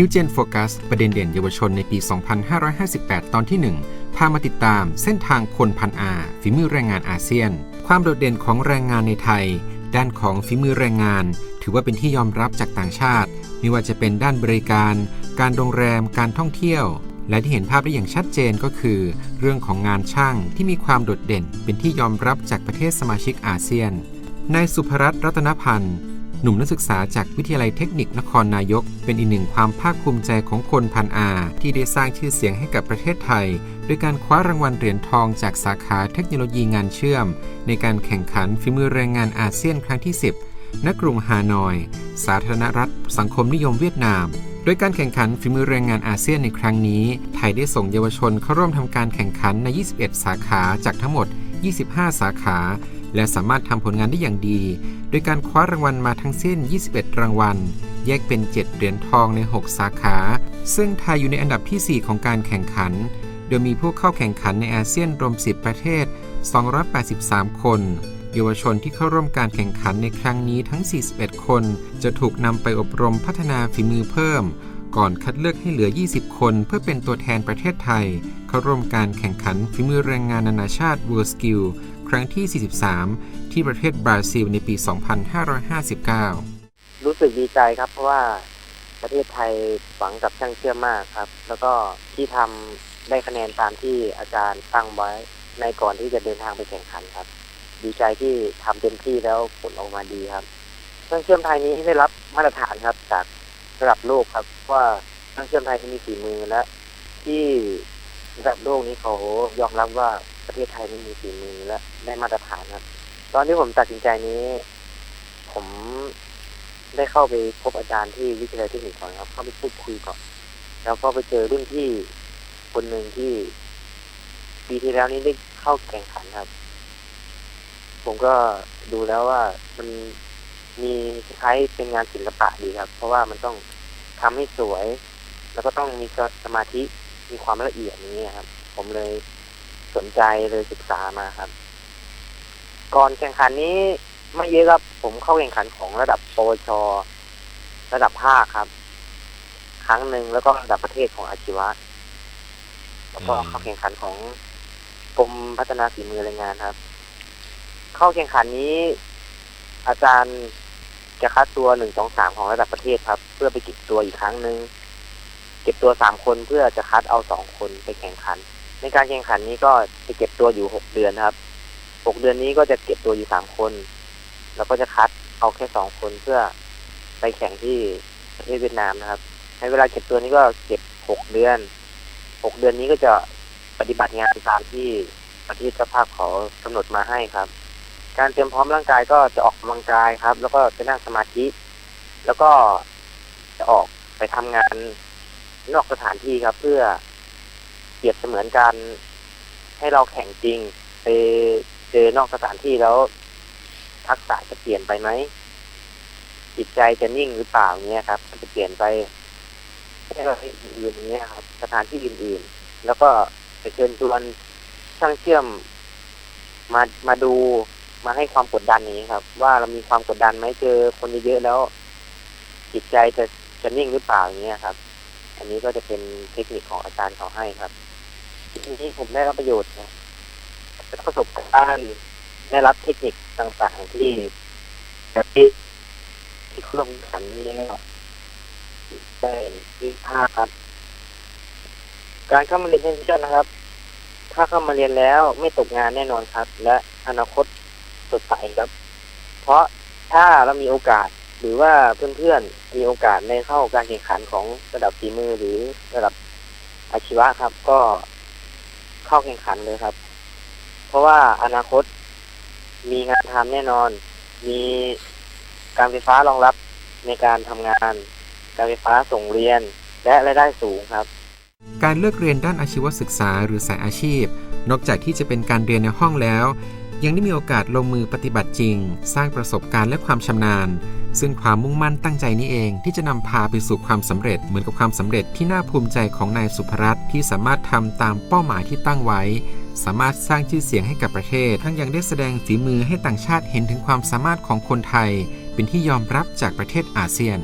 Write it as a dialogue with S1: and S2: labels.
S1: New Gen Focus ประเด็นเด่นเยาวชนในปี 2558 ตอนที่ 1 พามาติดตามเส้นทางคนพันอาฝีมือแรงงานอาเซียน ความโดดเด่นของแรงงานในไทย ด้านของฝีมือแรงงาน ถือว่าเป็นที่ยอมรับจากต่างชาติ ไม่ว่าจะเป็นด้านบริการ การโรงแรม การท่องเที่ยว และที่เห็นภาพได้อย่างชัดเจนก็คือ เรื่องของงานช่างที่มีความโดดเด่น เป็นที่ยอมรับจากประเทศสมาชิกอาเซียน นายสุภรัตน์รัตนพันธ์ หนุ่มนักศึกษาจากวิทยาลัยเทคนิคนครนายก เป็นอีกหนึ่งความภาคภูมิใจของคนพันอา ที่ได้สร้างชื่อเสียงให้กับประเทศไทย โดยการคว้ารางวัลเหรียญทองจากสาขาเทคโนโลยีงานเชื่อม ในการแข่งขันฝีมือแรงงานอาเซียนครั้งที่ 10 ณ กรุงฮานอย สาธารณรัฐ สังคมนิยมเวียดนาม โดยการแข่งขันฝีมือแรงงานอาเซียนในครั้งนี้ ไทยได้ส่งเยาวชนเข้าร่วมทำการแข่งขันใน 21 สาขาจากทั้งหมด 25 สาขา และสามารถทำผลงานได้อย่างดี โดยการคว้ารางวัลมาทั้งสิ้น 21 รางวัล แยกเป็น 7 เหรียญทองใน 6 สาขา ซึ่งไทยอยู่ในอันดับทีสี่ 4 ของการแข่งขัน โดยมีผู้เข้าแข่งขันในอาเซียนรวม 10 ประเทศ 283 คนเยาวชนที่เข้าร่วมการแข่งขันในครั้งนี้ทั้ง 41 คน จะถูกนำไปอบรมพัฒนาฝีมือเพิ่ม ก่อนคัดเลือกให้เหลือ 20 คน เพื่อเป็นตัวแทนประเทศไทย เข้าร่วมการแข่งขันฝีมือแรงงานนานาชาติ World Skill ครั้งที่ 43 ที่ประเทศบราซิลในปี 2559
S2: รู้สึกดีใจครับเพราะว่าประเทศไทยหวังกับช่างเชื่อมมากครับ แล้วก็ที่ทำได้คะแนนตามที่อาจารย์ตั้งไว้ในก่อนที่จะเดินทางไปแข่งขันครับ ดีใจที่ทำเต็มที่แล้วผลออกมาดีครับช่างเชื่อมไทยนี้ได้รับมาตรฐานครับจาก ระดับโลกครับ ว่าช่างเชื่อมไทยมีฝีมือและ ที่ระดับโลกนี้เขายอมรับว่าประเทศไทยนี้มีฝีมือและได้มาตรฐานครับ ตอนที่ผมตัดสินใจนี้ ผมได้เข้าไปพบอาจารย์ที่วิทยาลัยเทคนิคก่อนครับ เข้าไปพูดคุยก่อน แล้วก็ไปเจอรุ่นพี่คนหนึ่งที่ปีที่แล้วนี้ได้เข้าแข่งขันครับ ผมก็ดูแล้วว่ามันมีคล้ายเป็นงานศิลปะดีครับ เพราะว่ามันต้อง ทำให้สวย แล้วก็ต้องมีสมาธิมีความละเอียดนี้ครับ ผมเลยสนใจเลยศึกษามาครับ ก่อนแข่งขันนี้ไม่เยอะครับ ผมเข้าแข่งขันของระดับปวช ระดับภาคครับ ครั้งหนึ่งแล้วก็ระดับประเทศของอาชีวะแล้วก็เข้าแข่งขันของกรมพัฒนาฝีมือแรงงานครับ เข้าแข่งขันนี้ อาจารย์จะคัดตัวหนึ่งสองสามของระดับประเทศครับ เพื่อไปเก็บตัวอีกครั้งหนึ่งเก็บตัวสามคนเพื่อจะคัดเอาสองคนไปแข่งขัน ในการแข่งขันนี้ก็จะเก็บตัวอยู่หกเดือนครับหกเดือนนี้ก็จะเก็บตัวอยู่สามคน แล้วก็จะคัดเอาแค่สองคนเพื่อไปแข่งที่ประเทศเวียดนามนะครับ ในเวลาเก็บตัวนี้ก็เก็บหกเดือนหกเดือนนี้ก็จะปฏิบัติงานตามที่ประเทศเจ้าภาพขากำหนดมาให้ครับ การเตรียมพร้อมร่างกายก็จะออกกำลังกายครับ แล้วก็จะนั่งสมาธิ แล้วก็ จะออกไปทำงานนอกสถานที่ครับ เพื่อเปรียบเสมือนการให้เราแข่งจริงไปเจอนอกสถานที่แล้ว ทักษะจะเปลี่ยนไปไหมจิตใจจะนิ่งหรือเปล่าเนี้ยครับมันจะเปลี่ยนไปให้เราอื่นๆเนี้ยครับ สถานที่อื่นๆ แล้วก็จะเชิญชวนช่างเชื่อมมามาดูมาให้ความกดดันนี้ครับ ว่าเรามีความกดดันไหมเจอคนเยอะๆแล้ว จิตใจจะ จะนิ่งหรือเปล่าอย่างเงี้ยครับ อันนี้ก็จะเป็นเทคนิคของอาจารย์เขาให้ครับทีนี้ผมได้รับประโยชน์นะได้ประสบการณ์ได้รับเทคนิคต่างๆที่แบบที่ที่เครื่องขันนี้ได้ที่ภาคครับ การเข้ามาเรียนเช่นเช่นนะครับ ถ้าเข้ามาเรียนแล้วไม่ตกงานแน่นอนครับ และอนาคตสดใสครับ เพราะถ้าเรามีโอกาส หรือว่าเพื่อนๆมีโอกาสในเข้าการแข่งขันของระดับฝีมือหรือระดับอาชีวะครับ ก็เข้าแข่งขันเลยครับ เพราะว่าอนาคตมีงานทำแน่นอน มีการไฟฟ้ารองรับในการทำงาน การไฟฟ้าส่งเรียน และรายได้สูงครับ
S1: การเลือกเรียนด้านอาชีวศึกษาหรือสายอาชีพ นอกจากที่จะเป็นการเรียนในห้องแล้ว ยังได้มีโอกาสลงมือปฏิบัติจริง สร้างประสบการณ์และความชำนาญ ซึ่งความมุ่งมั่นตั้งใจนี้เองที่จะนำพาไปสู่ความสำเร็จเหมือนกับความสำเร็จที่น่าภูมิใจของนายสุภรัตน์ที่สามารถทำตามเป้าหมายที่ตั้งไว้ สามารถสร้างชื่อเสียงให้กับประเทศ ทั้งยังได้แสดงฝีมือให้ต่างชาติเห็นถึงความสามารถของคนไทย เป็นที่ยอมรับจากประเทศอาเซียน